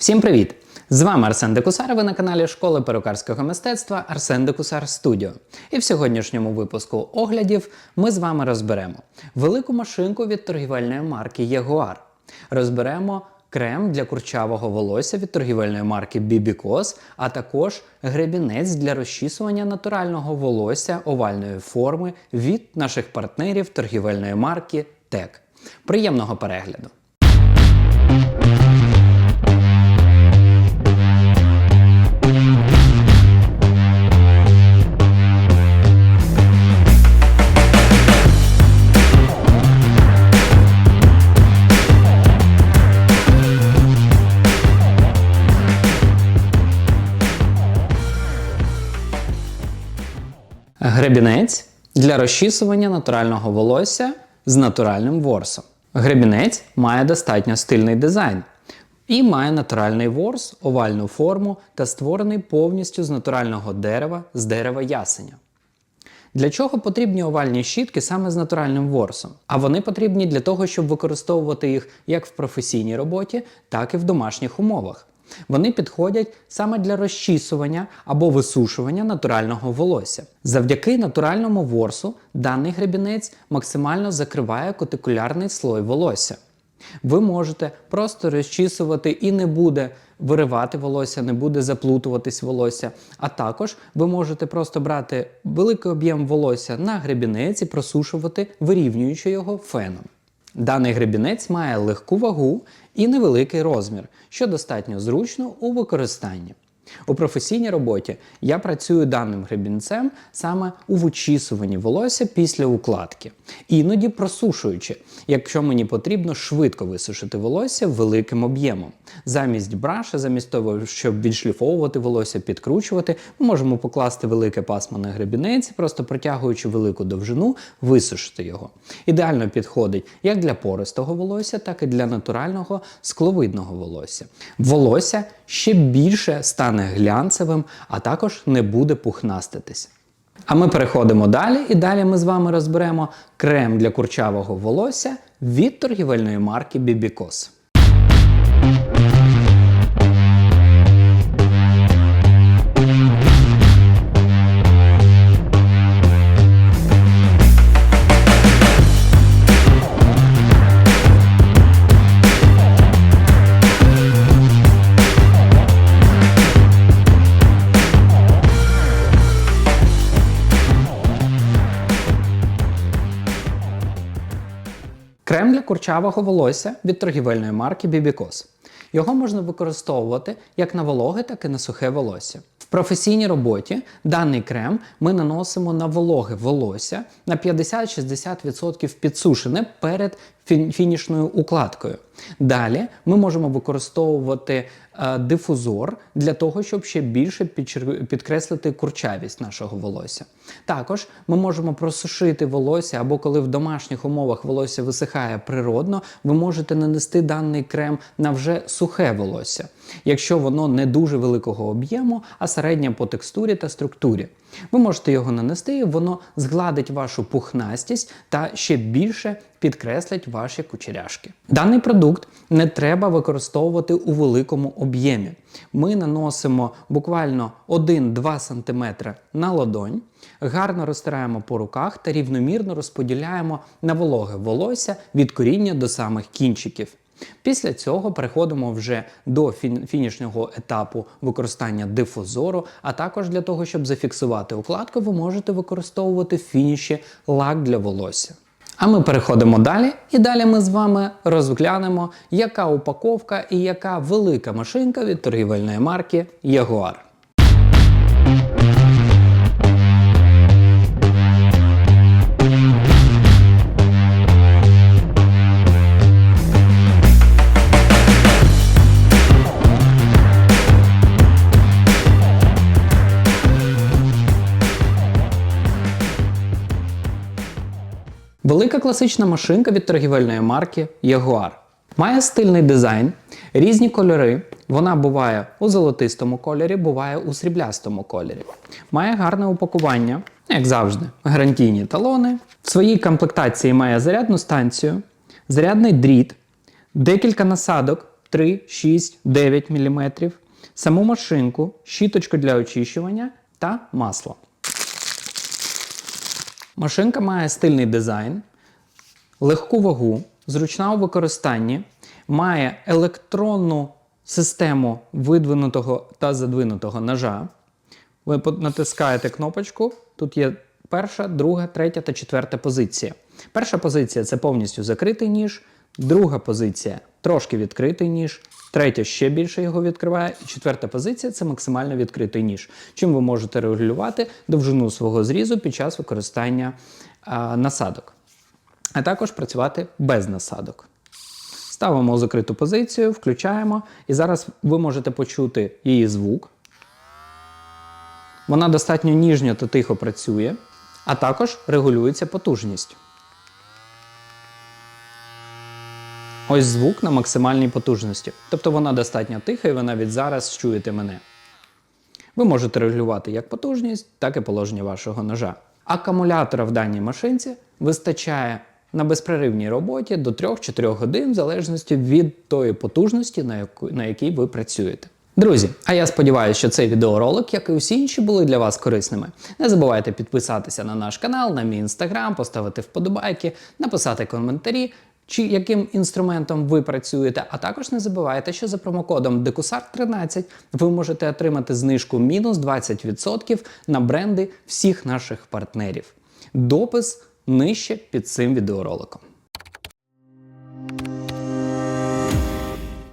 Всім привіт! З вами Арсен Декусар. Ви на каналі школи перукарського мистецтва Арсен Декусар Студіо. І в сьогоднішньому випуску оглядів ми з вами розберемо велику машинку від торгівельної марки Jaguar. Розберемо крем для курчавого волосся від торгівельної марки Bibicos, а також гребінець для розчісування натурального волосся овальної форми від наших партнерів торгівельної марки TEC. Приємного перегляду! Гребінець для розчісування натурального волосся з натуральним ворсом. Гребінець має достатньо стильний дизайн і має натуральний ворс, овальну форму та створений повністю з натурального дерева з дерева ясеня. Для чого потрібні овальні щітки саме з натуральним ворсом? А вони потрібні для того, щоб використовувати їх як в професійній роботі, так і в домашніх умовах. Вони підходять саме для розчісування або висушування натурального волосся. Завдяки натуральному ворсу даний гребінець максимально закриває кутикулярний слой волосся. Ви можете просто розчісувати і не буде виривати волосся, не буде заплутуватись волосся. А також ви можете просто брати великий об'єм волосся на гребінець і просушувати, вирівнюючи його феном. Даний гребінець має легку вагу і невеликий розмір, що достатньо зручно у використанні. У професійній роботі я працюю даним гребінцем саме у вичісуванні волосся після укладки, іноді просушуючи, якщо мені потрібно швидко висушити волосся великим об'ємом. Замість браша, замість того, щоб відшліфовувати волосся, підкручувати, ми можемо покласти велике пасмо на гребінець, просто протягуючи велику довжину, висушити його. Ідеально підходить як для пористого волосся, так і для натурального скловидного волосся. Волосся ще більше стане глянцевим, а також не буде пухнаститись. А ми переходимо далі, і далі ми з вами розберемо крем для курчавого волосся від торгівельної марки Bibicos. Крем для курчавого волосся від торгівельної марки Bibicos. Його можна використовувати як на вологе, так і на сухе волосся. В професійній роботі даний крем ми наносимо на вологе волосся на 50-60% підсушене перед фінішною укладкою. Далі ми можемо використовувати е, дифузор для того, щоб ще більше підкреслити курчавість нашого волосся. Також ми можемо просушити волосся або коли в домашніх умовах волосся висихає природно, ви можете нанести даний крем на вже сухе волосся, якщо воно не дуже великого об'єму, а середнє по текстурі та структурі. Ви можете його нанести, і воно згладить вашу пухнастість та ще більше підкреслить ваші кучеряшки. Даний продукт не треба використовувати у великому об'ємі. Ми наносимо буквально 1-2 см на ладонь, гарно розтираємо по руках та рівномірно розподіляємо на вологе волосся від коріння до самих кінчиків. Після цього переходимо вже до фін- фінішнього етапу використання дифузору, а також для того, щоб зафіксувати укладку, ви можете використовувати в фініші лак для волосся. А ми переходимо далі, і далі ми з вами розглянемо, яка упаковка і яка велика машинка від торгівельної марки Jaguar. Велика класична машинка від торгівельної марки Jaguar. Має стильний дизайн, різні кольори. Вона буває у золотистому кольорі, буває у сріблястому кольорі. Має гарне упакування, як завжди, гарантійні талони. В своїй комплектації має зарядну станцію, зарядний дріт, декілька насадок 3, 6, 9 мм, саму машинку, щіточку для очищування та масло. Машинка має стильний дизайн, легку вагу, зручна у використанні, має електронну систему видвинутого та задвинутого ножа. Ви натискаєте кнопочку, тут є перша, друга, третя та четверта позиція. Перша позиція це повністю закритий ніж, друга позиція трошки відкритий ніж, третя ще більше його відкриває, і четверта позиція це максимально відкритий ніж, чим ви можете регулювати довжину свого зрізу під час використання а, насадок, а також працювати без насадок. Ставимо закриту позицію, включаємо, і зараз ви можете почути її звук. Вона достатньо ніжньо та тихо працює, а також регулюється потужність. Ось звук на максимальній потужності. Тобто вона достатньо тиха, і ви навіть зараз чуєте мене. Ви можете регулювати як потужність, так і положення вашого ножа. Акумулятора в даній машинці вистачає на безперервній роботі до 3-4 годин, в залежності від тої потужності, на, яку, на якій ви працюєте. Друзі, а я сподіваюся, що цей відеоролик, як і усі інші, були для вас корисними. Не забувайте підписатися на наш канал, на мій інстаграм, поставити вподобайки, написати коментарі, чи яким інструментом ви працюєте. А також не забувайте, що за промокодом DECUSAR13 ви можете отримати знижку мінус 20% на бренди всіх наших партнерів. Допис нижче під цим відеороликом.